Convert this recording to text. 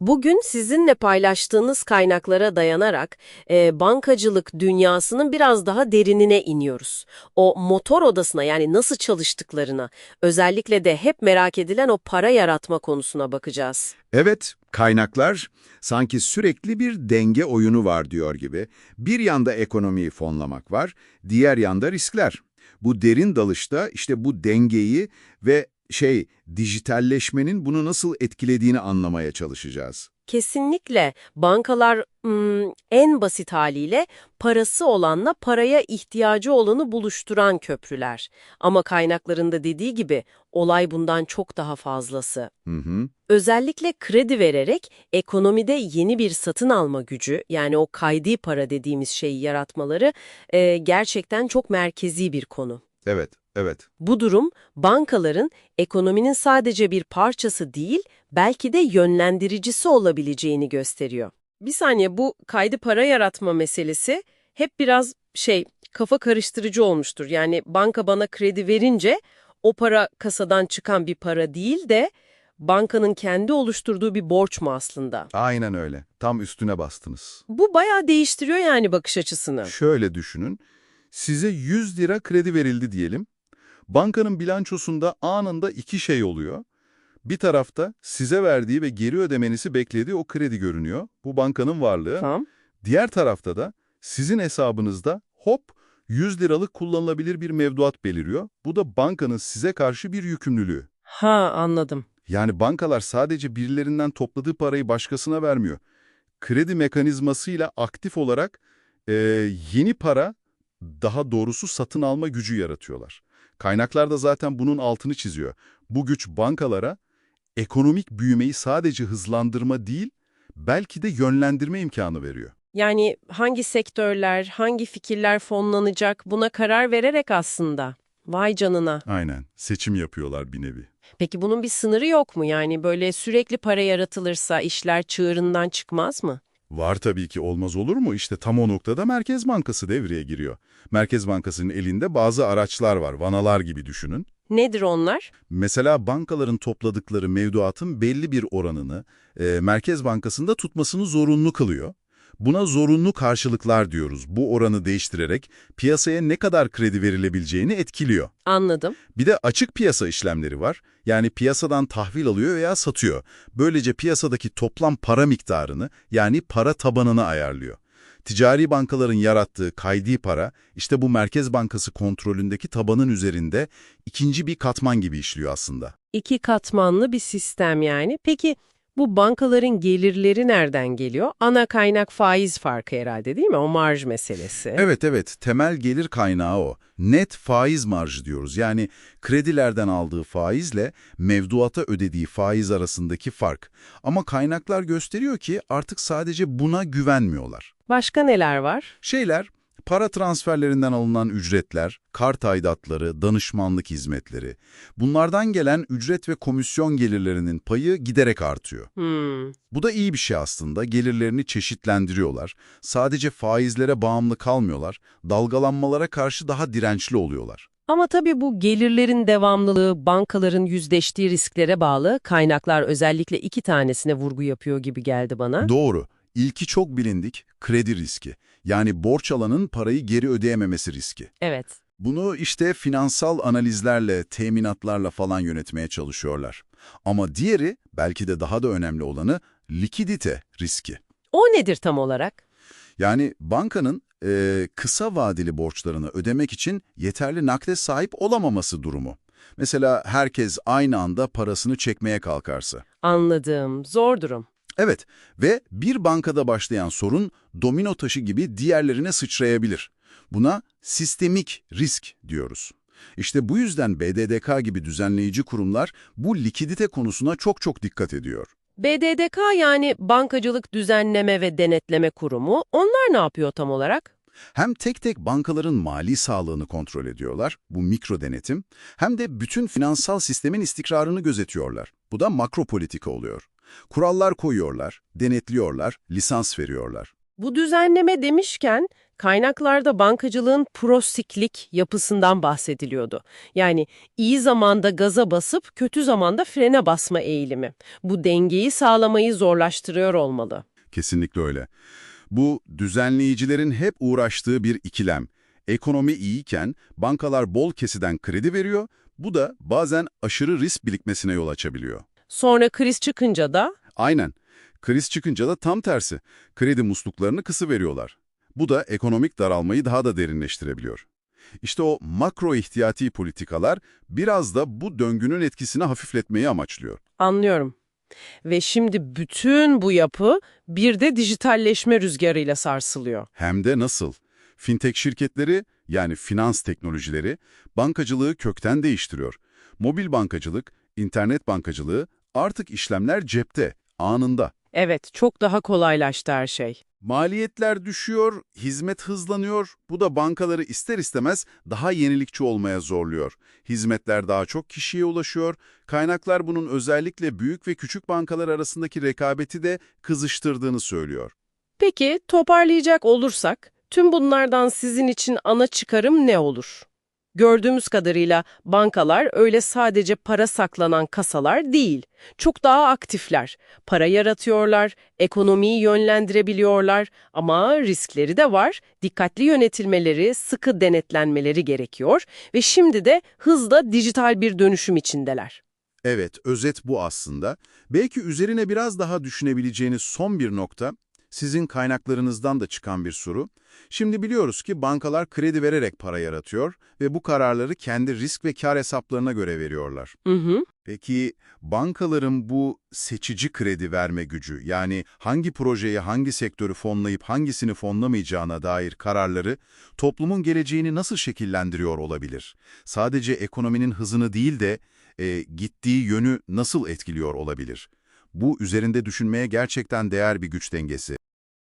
Bugün sizinle paylaştığınız kaynaklara dayanarak e, bankacılık dünyasının biraz daha derinine iniyoruz. O motor odasına yani nasıl çalıştıklarına, özellikle de hep merak edilen o para yaratma konusuna bakacağız. Evet, kaynaklar sanki sürekli bir denge oyunu var diyor gibi. Bir yanda ekonomiyi fonlamak var, diğer yanda riskler. Bu derin dalışta işte bu dengeyi ve şey dijitalleşmenin bunu nasıl etkilediğini anlamaya çalışacağız. Kesinlikle bankalar hmm, en basit haliyle parası olanla paraya ihtiyacı olanı buluşturan köprüler. Ama kaynaklarında dediği gibi olay bundan çok daha fazlası. Hı hı. Özellikle kredi vererek ekonomide yeni bir satın alma gücü yani o kaydi para dediğimiz şeyi yaratmaları e, gerçekten çok merkezi bir konu. Evet, evet. Bu durum bankaların ekonominin sadece bir parçası değil belki de yönlendiricisi olabileceğini gösteriyor. Bir saniye bu kaydı para yaratma meselesi hep biraz şey kafa karıştırıcı olmuştur. Yani banka bana kredi verince o para kasadan çıkan bir para değil de bankanın kendi oluşturduğu bir borç mu aslında? Aynen öyle. Tam üstüne bastınız. Bu bayağı değiştiriyor yani bakış açısını. Şöyle düşünün. Size 100 lira kredi verildi diyelim. Bankanın bilançosunda anında iki şey oluyor. Bir tarafta size verdiği ve geri ödemenizi beklediği o kredi görünüyor. Bu bankanın varlığı. Tamam. Diğer tarafta da sizin hesabınızda hop 100 liralık kullanılabilir bir mevduat beliriyor. Bu da bankanın size karşı bir yükümlülüğü. Ha anladım. Yani bankalar sadece birilerinden topladığı parayı başkasına vermiyor. Kredi mekanizmasıyla aktif olarak e, yeni para, daha doğrusu satın alma gücü yaratıyorlar. Kaynaklar da zaten bunun altını çiziyor. Bu güç bankalara ekonomik büyümeyi sadece hızlandırma değil, belki de yönlendirme imkanı veriyor. Yani hangi sektörler, hangi fikirler fonlanacak buna karar vererek aslında. Vay canına. Aynen, seçim yapıyorlar bir nevi. Peki bunun bir sınırı yok mu? Yani böyle sürekli para yaratılırsa işler çığırından çıkmaz mı? Var tabii ki olmaz olur mu? İşte tam o noktada Merkez Bankası devreye giriyor. Merkez Bankası'nın elinde bazı araçlar var, vanalar gibi düşünün. Nedir onlar? Mesela bankaların topladıkları mevduatın belli bir oranını e, Merkez Bankası'nda tutmasını zorunlu kılıyor. Buna zorunlu karşılıklar diyoruz. Bu oranı değiştirerek piyasaya ne kadar kredi verilebileceğini etkiliyor. Anladım. Bir de açık piyasa işlemleri var. Yani piyasadan tahvil alıyor veya satıyor. Böylece piyasadaki toplam para miktarını yani para tabanını ayarlıyor. Ticari bankaların yarattığı kaydi para işte bu Merkez Bankası kontrolündeki tabanın üzerinde ikinci bir katman gibi işliyor aslında. İki katmanlı bir sistem yani. Peki bu bankaların gelirleri nereden geliyor? Ana kaynak faiz farkı herhalde değil mi? O marj meselesi. Evet evet temel gelir kaynağı o. Net faiz marjı diyoruz. Yani kredilerden aldığı faizle mevduata ödediği faiz arasındaki fark. Ama kaynaklar gösteriyor ki artık sadece buna güvenmiyorlar. Başka neler var? Şeyler, para transferlerinden alınan ücretler, kart aidatları, danışmanlık hizmetleri. Bunlardan gelen ücret ve komisyon gelirlerinin payı giderek artıyor. Hmm. Bu da iyi bir şey aslında. Gelirlerini çeşitlendiriyorlar. Sadece faizlere bağımlı kalmıyorlar. Dalgalanmalara karşı daha dirençli oluyorlar. Ama tabii bu gelirlerin devamlılığı bankaların yüzleştiği risklere bağlı. Kaynaklar özellikle iki tanesine vurgu yapıyor gibi geldi bana. Doğru. İlki çok bilindik, kredi riski. Yani borç alanın parayı geri ödeyememesi riski. evet. Bunu işte finansal analizlerle, teminatlarla falan yönetmeye çalışıyorlar. Ama diğeri, belki de daha da önemli olanı, likidite riski. O nedir tam olarak? Yani bankanın eee, kısa vadeli borçlarını ödemek için yeterli nakde sahip olamaması durumu. Mesela herkes aynı anda parasını çekmeye kalkarsa. Anladım. Zor durum. Evet ve bir bankada başlayan sorun domino taşı gibi diğerlerine sıçrayabilir. Buna sistemik risk diyoruz. İşte bu yüzden BDDK gibi düzenleyici kurumlar bu likidite konusuna çok çok dikkat ediyor. BDDK yani Bankacılık Düzenleme ve Denetleme Kurumu. Onlar ne yapıyor tam olarak? Hem tek tek bankaların mali sağlığını kontrol ediyorlar, bu mikro denetim, hem de bütün finansal sistemin istikrarını gözetiyorlar. Bu da makro politika oluyor. Kurallar koyuyorlar, denetliyorlar, lisans veriyorlar. Bu düzenleme demişken kaynaklarda bankacılığın prosiklik yapısından bahsediliyordu. Yani iyi zamanda gaza basıp kötü zamanda frene basma eğilimi. Bu dengeyi sağlamayı zorlaştırıyor olmalı. Kesinlikle öyle. Bu düzenleyicilerin hep uğraştığı bir ikilem. Ekonomi iyiyken bankalar bol kesiden kredi veriyor, bu da bazen aşırı risk birikmesine yol açabiliyor. Sonra kriz çıkınca da Aynen. Kriz çıkınca da tam tersi. Kredi musluklarını kısı veriyorlar. Bu da ekonomik daralmayı daha da derinleştirebiliyor. İşte o makro ihtiyati politikalar biraz da bu döngünün etkisini hafifletmeyi amaçlıyor. anlıyorum. Ve şimdi bütün bu yapı bir de dijitalleşme rüzgarıyla sarsılıyor. Hem de nasıl? Fintech şirketleri yani finans teknolojileri bankacılığı kökten değiştiriyor. Mobil bankacılık, internet bankacılığı artık işlemler cepte, anında. Evet, çok daha kolaylaştı her şey. Maliyetler düşüyor, hizmet hızlanıyor. Bu da bankaları ister istemez daha yenilikçi olmaya zorluyor. Hizmetler daha çok kişiye ulaşıyor. Kaynaklar bunun özellikle büyük ve küçük bankalar arasındaki rekabeti de kızıştırdığını söylüyor. Peki toparlayacak olursak tüm bunlardan sizin için ana çıkarım ne olur? Gördüğümüz kadarıyla bankalar öyle sadece para saklanan kasalar değil. Çok daha aktifler. Para yaratıyorlar, ekonomiyi yönlendirebiliyorlar ama riskleri de var. Dikkatli yönetilmeleri, sıkı denetlenmeleri gerekiyor ve şimdi de hızla dijital bir dönüşüm içindeler. Evet, özet bu aslında. Belki üzerine biraz daha düşünebileceğiniz son bir nokta, sizin kaynaklarınızdan da çıkan bir soru. Şimdi biliyoruz ki bankalar kredi vererek para yaratıyor ve bu kararları kendi risk ve kar hesaplarına göre veriyorlar. Hı hı. Peki bankaların bu seçici kredi verme gücü, yani hangi projeyi hangi sektörü fonlayıp hangisini fonlamayacağına dair kararları toplumun geleceğini nasıl şekillendiriyor olabilir? Sadece ekonominin hızını değil de e, gittiği yönü nasıl etkiliyor olabilir? Bu üzerinde düşünmeye gerçekten değer bir güç dengesi.